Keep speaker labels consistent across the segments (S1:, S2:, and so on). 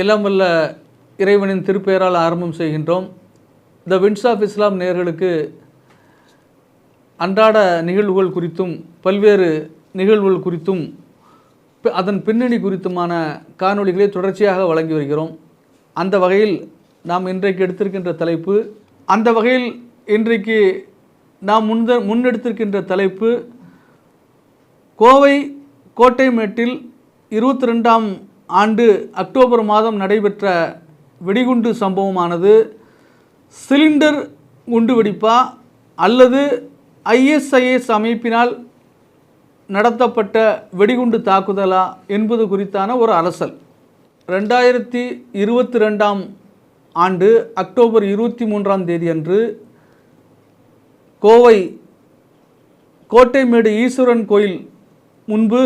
S1: எல்லாம் வல்ல இறைவனின் திருப்பெயரால் ஆரம்பம் செய்கின்றோம். த வின்ஸ் ஆஃப் இஸ்லாம் நேயர்களுக்கு அன்றாட நிகழ்வுகள் குறித்தும் பல்வேறு நிகழ்வுகள் குறித்தும் அதன் பின்னணி குறித்துமான காணொளிகளை தொடர்ச்சியாக வழங்கி வருகிறோம். அந்த வகையில் நாம் இன்றைக்கு எடுத்திருக்கின்ற தலைப்பு அந்த வகையில் இன்றைக்கு நாம் முன்த முன்னெடுத்திருக்கின்ற தலைப்பு கோவை கோட்டைமேட்டில் இருபத்தி ரெண்டாம் ஆண்டு அக்டோபர் மாதம் நடைபெற்ற வெடிகுண்டு சம்பவமானது சிலிண்டர் குண்டு வெடிப்பா அல்லது ஐஎஸ்ஐஎஸ் அமைப்பினால் நடத்தப்பட்ட வெடிகுண்டு தாக்குதலா என்பது குறித்தான ஒரு அரசல். ரெண்டாயிரத்தி இருபத்தி ரெண்டாம் ஆண்டு அக்டோபர் இருபத்தி மூன்றாம் தேதி அன்று கோவை கோட்டைமேடு ஈஸ்வரன் கோயில் முன்பு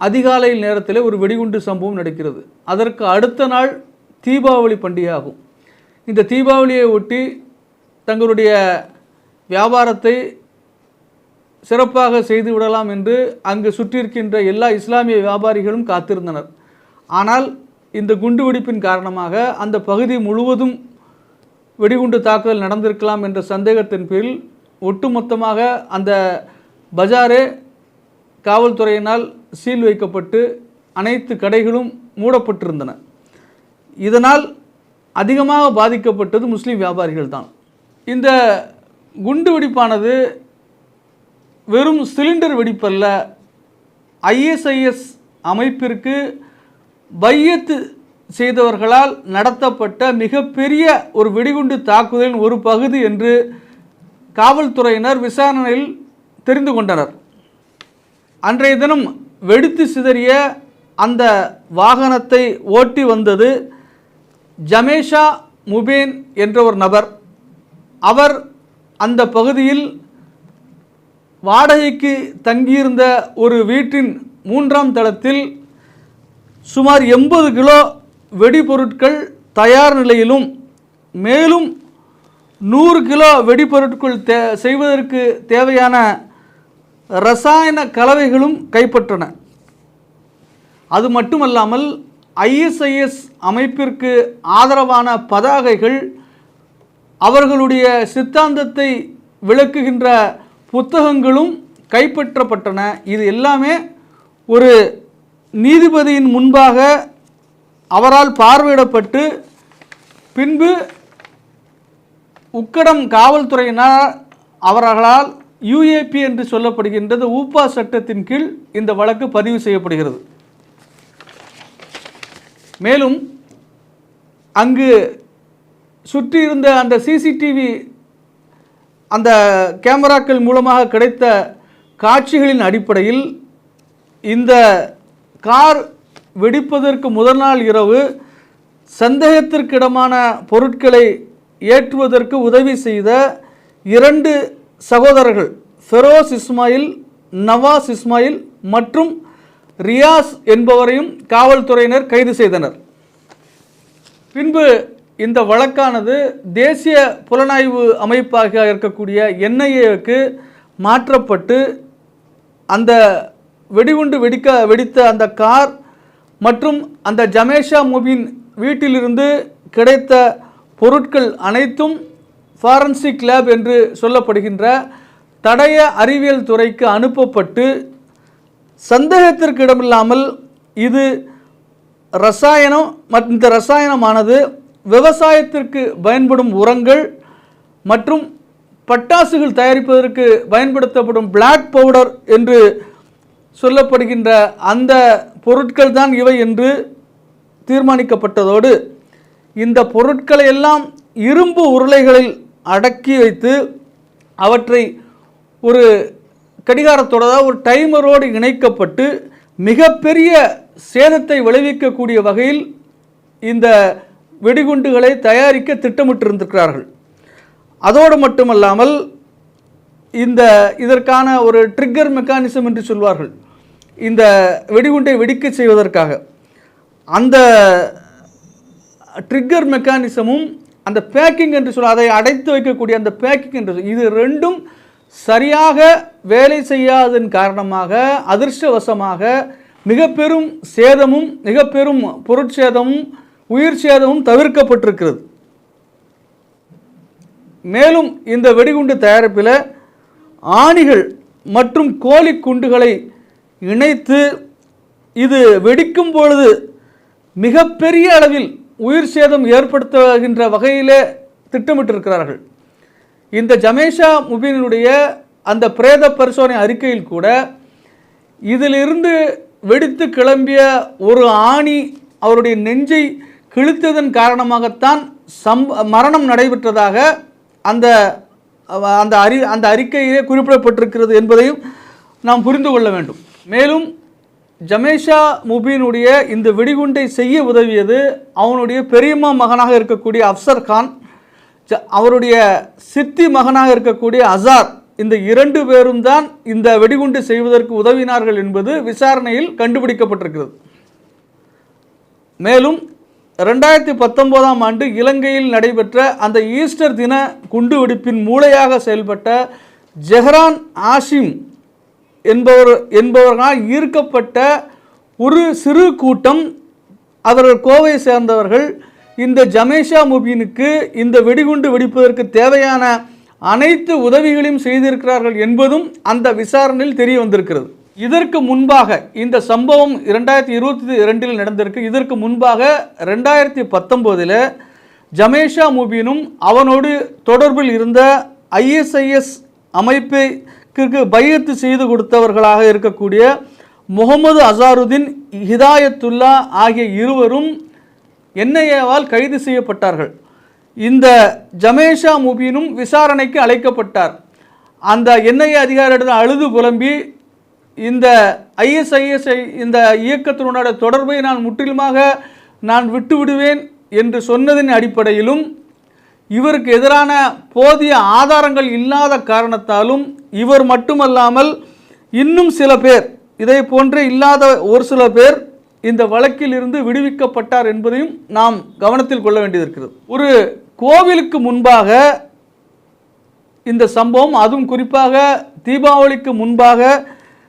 S1: அதிகாலை நேரத்தில் ஒரு வெடிகுண்டு சம்பவம் நடக்கிறது. அதற்கு அடுத்த நாள் தீபாவளி பண்டிகை ஆகும் இந்த தீபாவளியை ஒட்டி தங்களுடைய வியாபாரத்தை சிறப்பாக செய்து விடலாம் என்று அங்கு சுற்றியிருக்கின்ற எல்லா இஸ்லாமிய வியாபாரிகளும் காத்திருந்தனர். ஆனால் இந்த குண்டுவெடிப்பின் காரணமாக அந்த பகுதி முழுவதும் வெடிகுண்டு தாக்குதல் நடந்திருக்கலாம் என்ற சந்தேகத்தின் பேரில் ஒட்டுமொத்தமாக அந்த பஜாரே காவல்துறையினால் சீல் வைக்கப்பட்டு அனைத்து கடைகளும் மூடப்பட்டிருந்தன. இதனால் அதிகமாக பாதிக்கப்பட்டது முஸ்லீம் வியாபாரிகள் தான் இந்த குண்டு வெடிப்பானது வெறும் சிலிண்டர் வெடிப்பல்ல ஐஎஸ்ஐஎஸ் அமைப்பிற்கு பையத்து செய்தவர்களால் நடத்தப்பட்ட மிகப்பெரிய ஒரு வெடிகுண்டு தாக்குதலின் ஒரு பகுதி என்று காவல்துறையினர் விசாரணையில் தெரிந்து கொண்டனர். அன்றைய தினம் வெடித்து சிதறிய அந்த வாகனத்தை ஓட்டி வந்தது ஜமேஷா முபேன் என்ற ஒரு நபர். அவர் அந்த பகுதியில் வாடகைக்கு தங்கியிருந்த ஒரு வீட்டின் மூன்றாம் தளத்தில் சுமார் எண்பது கிலோ வெடிபொருட்கள் தயார் நிலையிலும் மேலும் நூறு கிலோ வெடிபொருட்கள் தே செய்வதற்கு தேவையான ரசாயன கலவைகளும் கைப்பற்றன. அது மட்டுமல்லாமல் ஐஎஸ்ஐஎஸ் அமைப்பிற்கு ஆதரவான பதாகைகள் அவர்களுடைய சித்தாந்தத்தை விளக்குகின்ற புத்தகங்களும் கைப்பற்றப்பட்டன. இது எல்லாமே ஒரு நீதிபதியின் முன்பாக அவரால் பார்வையிடப்பட்டு பின்பு உக்கடம் காவல்துறையினர் அவர்களால் யுஏபி என்று சொல்லப்படுகின்றது ஊப்பா சட்டத்தின் கீழ் இந்த வழக்கு பதிவு செய்யப்படுகிறது. மேலும் அங்கு சுற்றி இருந்த அந்த சிசிடிவி அந்த கேமராக்கள் மூலமாக கிடைத்த காட்சிகளின் அடிப்படையில் இந்த கார் வெடிப்பதற்கு முதல் நாள் இரவு சந்தேகத்திற்கிடமான பொருட்களை ஏற்றுவதற்கு உதவி செய்த இரண்டு சகோதரர்கள் ஃபெரோஸ் இஸ்மாயில் நவாஸ் இஸ்மாயில் மற்றும் ரியாஸ் என்பவரையும் காவல்துறையினர் கைது செய்தனர். பின்பு இந்த வழக்கானது தேசிய புலனாய்வு அமைப்பாக இருக்கக்கூடிய என்ஐஏவுக்கு மாற்றப்பட்டு அந்த வெடிகுண்டு வெடிக்க வெடித்த அந்த கார் மற்றும் அந்த ஜமேஷா முபின் வீட்டிலிருந்து கிடைத்த பொருட்கள் அனைத்தும் ஃபாரன்சிக் லேப் என்று சொல்லப்படுகின்ற தடய அறிவியல் துறைக்கு அனுப்பப்பட்டு சந்தேகத்திற்கு இடமில்லாமல் இது ரசாயனம் மற்ற இந்த ரசாயனமானது விவசாயத்திற்கு பயன்படும் உரங்கள் மற்றும் பட்டாசுகள் தயாரிப்பதற்கு பயன்படுத்தப்படும் பிளாக் பவுடர் என்று சொல்லப்படுகின்ற அந்த பொருட்கள் தான் இவை என்று தீர்மானிக்கப்பட்டதோடு இந்த பொருட்களை எல்லாம் இரும்பு உருளைகளில் அடக்கி வைத்து அவற்றை ஒரு கடிகாரத்தோட அதாவது ஒரு டைமரோடு இணைக்கப்பட்டு மிகப்பெரிய சேதத்தை விளைவிக்கக்கூடிய வகையில் இந்த வெடிகுண்டுகளை தயாரிக்க திட்டமிட்டிருந்திருக்கிறார்கள். அதோடு மட்டுமல்லாமல் இந்த இதற்கான ஒரு ட்ரிக்கர் மெக்கானிசம் என்று சொல்வார்கள். இந்த வெடிகுண்டை வெடிக்க செய்வதற்காக. அந்த ட்ரிக்கர் மெக்கானிசமும் அந்த பேக்கிங் என்று சொல்ல அதை அடைத்து வைக்கக்கூடிய அந்த பேக்கிங் என்று இது ரெண்டும் சரியாக வேலை செய்யாததன் காரணமாக அதிர்ஷ்டவசமாக மிக பெரும் சேதமும் மிக பெரும் பொருட்சேதமும் உயிர் சேதமும் தவிர்க்கப்பட்டிருக்கிறது. மேலும் இந்த வெடிகுண்டு தயாரிப்பில் ஆணிகள் மற்றும் கோழி குண்டுகளை இணைத்து இது வெடிக்கும் பொழுது மிகப்பெரிய அளவில் உயிர் சேதம் ஏற்படுத்துகின்ற வகையிலே திட்டமிட்டிருக்கிறார்கள். இந்த ஜமேஷா முபீனுடைய அந்த பிரேத பரிசோதனை அறிக்கையில் கூட இதிலிருந்து வெடித்து கிளம்பிய ஒரு ஆணி அவருடைய நெஞ்சை கிழித்ததன் காரணமாகத்தான் சம் மரணம் நடைபெற்றதாக அந்த அந்த அறி அந்த அறிக்கையிலே குறிப்பிடப்பட்டிருக்கிறது என்பதையும் நாம் புரிந்து கொள்ள வேண்டும். மேலும் ஜமேஷா முபீனுடைய இந்த வெடிகுண்டை செய்ய உதவியது அவனுடைய பெரியம்மா மகனாக இருக்கக்கூடிய அப்சர் கான் ஜ- அவருடைய சித்தி மகனாக இருக்கக்கூடிய அசார் இந்த இரண்டு பேரும் தான் இந்த வெடிகுண்டு செய்வதற்கு உதவினார்கள் என்பது விசாரணையில் கண்டுபிடிக்கப்பட்டிருக்கிறது. மேலும் ரெண்டாயிரத்தி பத்தொன்பதாம் ஆண்டு இலங்கையில் நடைபெற்ற அந்த ஈஸ்டர் தின குண்டுவெடிப்பின் மூளையாக செயல்பட்ட ஜெஹரான் ஆஷிம் என்பவர் என்பவர்களால் ஈர்க்கப்பட்ட ஒரு சிறு கூட்டம் அவர்கள் கோவையை சேர்ந்தவர்கள். இந்த ஜமேஷா முபீனுக்கு இந்த வெடிகுண்டு வெடிப்பதற்கு தேவையான அனைத்து உதவிகளையும் செய்திருக்கிறார்கள் என்பதும் அந்த விசாரணையில் தெரிய வந்திருக்கிறது. இதற்கு முன்பாக இந்த சம்பவம் இரண்டாயிரத்தி இருபத்தி ரெண்டில் நடந்திருக்கு. இதற்கு முன்பாக ரெண்டாயிரத்தி பத்தொம்போதில் ஜமேஷா முபீனும் அவனோடு தொடர்பில் இருந்த ஐஎஸ்ஐஎஸ் அமைப்பை பையத்து செய்து கொடுத்தவர்களாக இருக்கக்கூடிய முகமது அசாருதீன் ஹிதாயத்துல்லா ஆகிய இருவரும் என்ஐஏவால் கைது செய்யப்பட்டார்கள். இந்த ஜமேஷா முபீனும் விசாரணைக்கு அழைக்கப்பட்டார். அந்த என்ஐஏ அதிகாரியிடம் அழுது புலம்பி இந்த ஐஎஸ்ஐஎஸ்ஐ இந்த இயக்கத்தினுடைய தொடர்பை நான் முற்றிலுமாக நான் விட்டு விடுவேன் என்று சொன்னதின் அடிப்படையிலும் இவருக்கு எதிரான போதிய ஆதாரங்கள் இல்லாத காரணத்தாலும் இவர் மட்டுமல்லாமல் இன்னும் சில பேர் இதை போன்று இல்லாத ஒரு சில பேர் இந்த வழக்கில் இருந்து விடுவிக்கப்பட்டார் என்பதையும் நாம் கவனத்தில் கொள்ள வேண்டியது ஒரு கோவிலுக்கு முன்பாக இந்த சம்பவம் அதுவும் குறிப்பாக தீபாவளிக்கு முன்பாக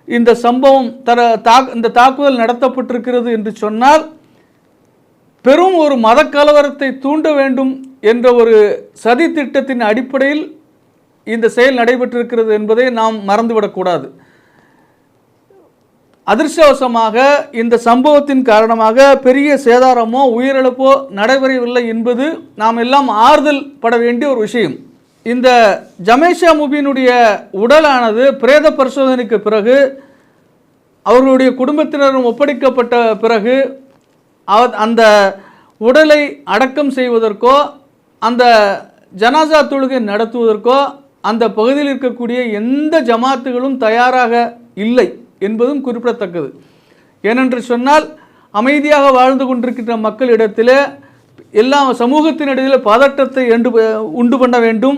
S1: இந்த சம்பவம் தர தாக் இந்த தாக்குதல் நடத்தப்பட்டிருக்கிறது என்று சொன்னால் பெரும் ஒரு மத கலவரத்தை தூண்ட வேண்டும் என்ற ஒரு சதி திட்டத்தின் அடிப்படையில் இந்த செயல் நடைபெற்றிருக்கிறது என்பதை நாம் மறந்துவிடக்கூடாது அதிர்ஷ்டவசமாக இந்த சம்பவத்தின் காரணமாக பெரிய சேதாரமோ உயிரிழப்போ நடைபெறவில்லை என்பது நாம் எல்லாம் ஆறுதல் பட வேண்டிய ஒரு விஷயம். இந்த ஜமேஷா முபீனுடைய உடலானது பிரேத பரிசோதனைக்கு பிறகு அவர்களுடைய குடும்பத்தினரும் ஒப்படைக்கப்பட்ட பிறகு அந்த உடலை அடக்கம் செய்வதற்கோ அந்த ஜனாசா தொழுகை நடத்துவதற்கோ அந்த பகுதியில் இருக்கக்கூடிய எந்த ஜமாத்துகளும் தயாராக இல்லை என்பதும் குறிப்பிடத்தக்கது. ஏனென்று சொன்னால் அமைதியாக வாழ்ந்து கொண்டிருக்கின்ற மக்களிடத்தில் எல்லா சமூகத்தினிடையில் பதட்டத்தை உண்டு பண்ண வேண்டும்.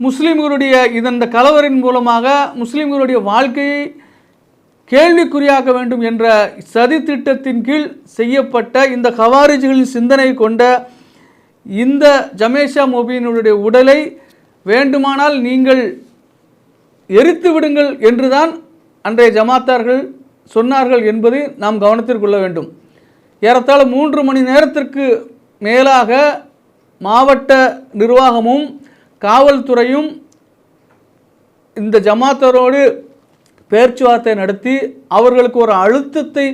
S1: முஸ்லீம்களுடைய இதன் கலவரின் மூலமாக முஸ்லீம்களுடைய வாழ்க்கையை கேள்விக்குறியாக்க வேண்டும் என்ற சதி திட்டத்தின் கீழ் செய்யப்பட்ட இந்த கவாரிஜிகளின் சிந்தனை கொண்ட இந்த ஜமேஷா மொபீனுடைய உடலை வேண்டுமானால் நீங்கள் எரித்து விடுங்கள் என்றுதான் அன்றைய ஜமாத்தார்கள் சொன்னார்கள் என்பதை நாம் கவனத்தில் கொள்ள வேண்டும். ஏறத்தாழ மூன்று மணி நேரத்திற்கு மேலாக மாவட்ட நிர்வாகமும் காவல்துறையும் இந்த ஜமாத்தரோடு பேச்சுவார்த்தை நடத்தி அவர்களுக்கு ஒரு அழுத்தத்தை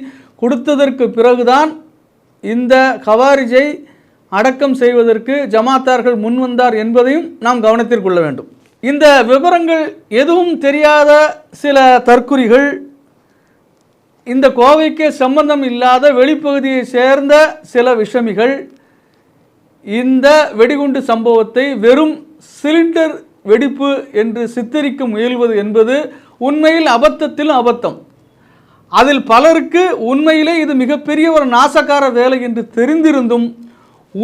S1: கொடுத்ததற்கு பிறகுதான் இந்த கவாரிஜை அடக்கம் செய்வதற்கு ஜமாத்தார்கள் முன்வந்தார் என்பதையும் நாம் கவனத்தில் கொள்ள வேண்டும். இந்த விவரங்கள் எதுவும் தெரியாத சில தற்குறிகள் இந்த கோவைக்கு சம்பந்தம் இல்லாத வெளிப்பகுதியை சேர்ந்த சில விஷமிகள் இந்த வெடிகுண்டு சம்பவத்தை வெறும் சிலிண்டர் வெடிப்பு என்று சித்தரிக்க முயல்வது என்பது உண்மையில் அபத்தத்திலும் அபத்தம். அதில் பலருக்கு உண்மையிலே இது மிகப்பெரிய ஒரு நாசக்கார வேலை என்று தெரிந்திருந்தும்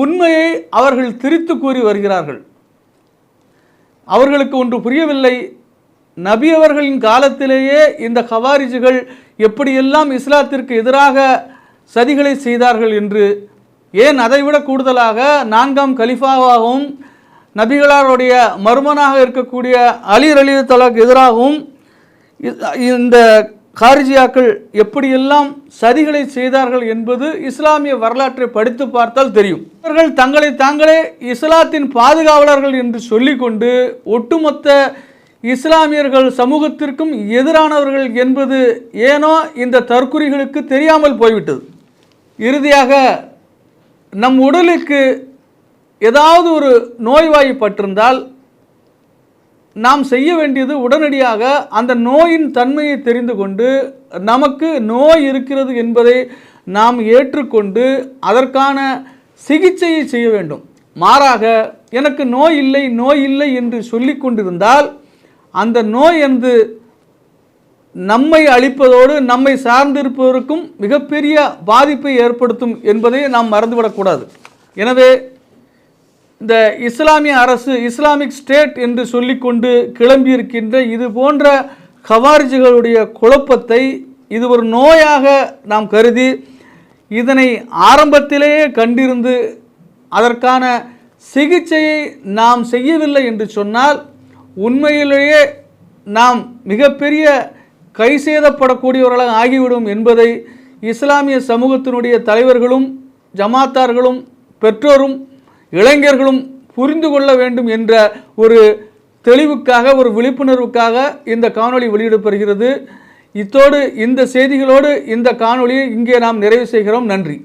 S1: உண்மையை அவர்கள் திரித்து கூறி வருகிறார்கள். அவர்களுக்கு ஒன்று புரியவில்லை. நபி அவர்களின் காலத்திலேயே இந்த ஹவாரிஜுகள் எப்படியெல்லாம் இஸ்லாத்திற்கு எதிராக சதிகளை செய்தார்கள் என்று ஏன் அதைவிட கூடுதலாக நான்காம் கலிஃபாவாகவும் நபிகளாருடைய மருமனாக இருக்கக்கூடிய அலி அலி தலாக்கு எதிராகவும் இந்த காரிஜியாக்கள் எப்படியெல்லாம் சதிகளை செய்தார்கள் என்பது இஸ்லாமிய வரலாற்றை படித்து பார்த்தால் தெரியும். இவர்கள் தங்களை தாங்களே இஸ்லாத்தின் பாதுகாவலர்கள் என்று சொல்லிக்கொண்டு ஒட்டுமொத்த இஸ்லாமியர்கள் சமூகத்திற்கும் எதிரானவர்கள் என்பது ஏனோ இந்த தற்குறிகளுக்கு தெரியாமல் போய்விட்டது. இறுதியாக நம் உடலுக்கு ஏதாவது ஒரு நோய்வாய்ப்பட்டிருந்தால் நாம் செய்ய வேண்டியது உடனடியாக அந்த நோயின் தன்மையை தெரிந்து கொண்டு நமக்கு நோய் இருக்கிறது என்பதை நாம் ஏற்றுக்கொண்டு அதற்கான சிகிச்சையை செய்ய வேண்டும். மாறாக எனக்கு நோய் இல்லை நோய் இல்லை என்று சொல்லி கொண்டிருந்தால் அந்த நோய் என்று நம்மை அழிப்பதோடு நம்மை சார்ந்திருப்பவருக்கும் மிகப்பெரிய பாதிப்பை ஏற்படுத்தும் என்பதை நாம் மறந்துவிடக்கூடாது. எனவே இந்த இஸ்லாமிய அரசு இஸ்லாமிக் ஸ்டேட் என்று சொல்லிக்கொண்டு கிளம்பியிருக்கின்ற இது போன்ற கவாரிஜிகளுடைய குழப்பத்தை இது ஒரு நோயாக நாம் கருதி இதனை ஆரம்பத்திலேயே கண்டிருந்து அதற்கான சிகிச்சையை நாம் செய்யவில்லை என்று சொன்னால் உண்மையிலேயே நாம் மிகப்பெரிய கை சேதப்படக்கூடியவர்களாக ஆகிவிடும் என்பதை இஸ்லாமிய சமூகத்தினுடைய தலைவர்களும் ஜமாத்தார்களும் பெற்றோரும் இளைஞர்களும் புரிந்து கொள்ள வேண்டும் என்ற ஒரு தெளிவுக்காக ஒரு விழிப்புணர்வுக்காக இந்த காணொளி வெளியிடப்படுகிறது. இத்தோடு இந்த செய்திகளோடு இந்த காணொளியை இங்கே நாம் நிறைவு செய்கிறோம். நன்றி.